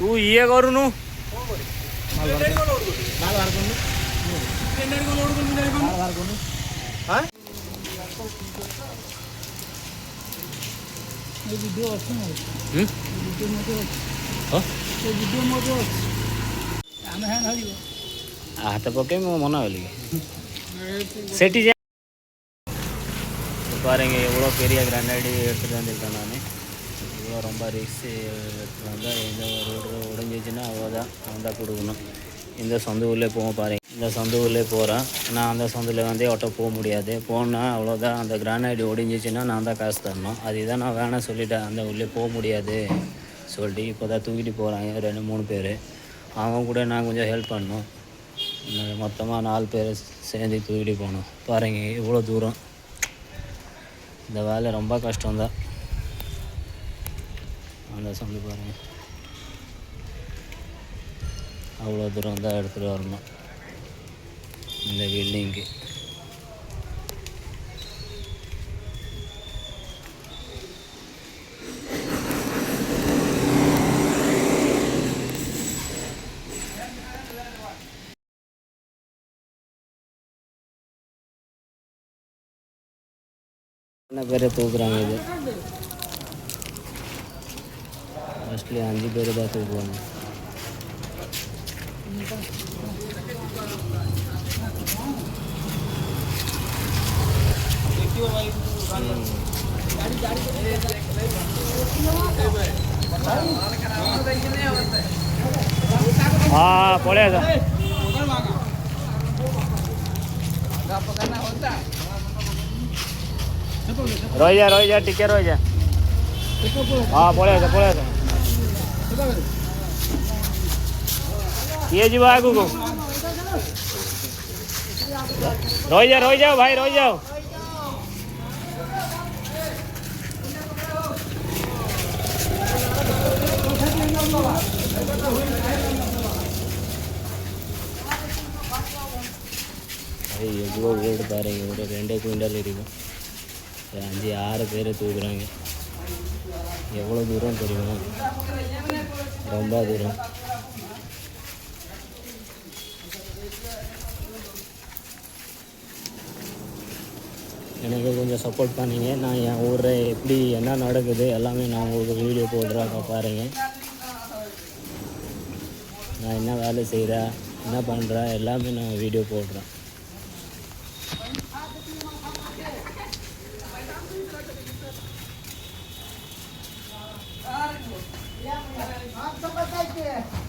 तू ये करू नु ଭିଡ଼ିଓ ଅଛି ମୋର ହୁଁ? ଭିଡ଼ିଓ ମଧ୍ୟ ଅଛି ହଁ? ସେ ଭିଡ଼ିଓ ମଧ୍ୟ ଅଛି ଆମେ ହ୍ୟାଙ୍ଗ ହରିବ ହାତ ପକେଇ ମୁଁ ମନା கலி செட்டி ஜா- பாருங்க எவ்வளோ பெரிய கிரானைடு எடுத்துகிட்டு வந்திருக்கேன் நான் இவ்வளோ ரொம்ப ரிக்ஸ் எடுத்துகிட்டு வந்தால் எந்த ரோடு உடஞ்சிச்சுன்னா அவ்வளோதான் நான் தான் கொடுக்கணும். இந்த சொந்த ஊர்லேயே போக பாரு. இந்த சொந்த ஊர்லேயே போகிறேன் நான் அந்த சொந்தில் வந்து ஒட்ட போக முடியாது. போனால் அவ்வளோதான் அந்த கிரானைடு ஒடிஞ்சிச்சுன்னா நான் தான் காசு தரணும். அதுதான் நான் வேணாம் சொல்லிட்டேன். அந்த ஊர்லேயே போக முடியாது சொல்லிட்டு இப்போ தான் தூக்கிட்டு போகிறாங்க ரெண்டு மூணு பேர். அவங்க கூட நான் கொஞ்சம் ஹெல்ப் பண்ணணும். மொத்தமாக நாலு பேர் சேர்ந்து தூக்கிட்டு போகணும். பாருங்க இவ்வளோ தூரம். இந்த வேலை ரொம்ப கஷ்டம்தான். அந்த சொல்லி பாருங்க. அவ்வளோ தூரம் தான் எடுத்துகிட்டு வரணும். இந்த பில்டிங்க்கு என்ன பேர் தூக்குறாங்க இது? ಅಷ್ಟೇ ಅಂಜಿ ಬೇರೆ ಭಾಷೆ ಹೋಗೋಣ हाँ।, हम्म। हाँ पड़ेगा तो। रोई जा रोई जा टिके रोई जा। हाँ पड़ेगा तो, पड़ेगा तो। છે પડે છે એ જીવો આગું રોઈ જા રોઈ જાઓ ભાઈ રોઈ જાઓ ஏய், எவ்வளோ வீடு பாருங்க ஒரு ரெண்டே குவிண்டால் இருக்கும் ஒரு அஞ்சு ஆறு பேர் தூக்குறாங்க எவ்வளோ தூரம் தெரியுமா ரொம்ப தூரம் எனக்கு கொஞ்சம் சப்போர்ட் பண்ணிங்க. நான் என் ஊரில் எப்படி என்ன நடக்குது எல்லாமே நான் உங்களுக்கு வீடியோ போடுறேன். பாருங்க. பாருங்கள் நான் என்ன வேலை செய்கிறேன் என்ன பண்ணுறேன் எல்லாமே நான் வீடியோ போடுறேன். आप तो बताइए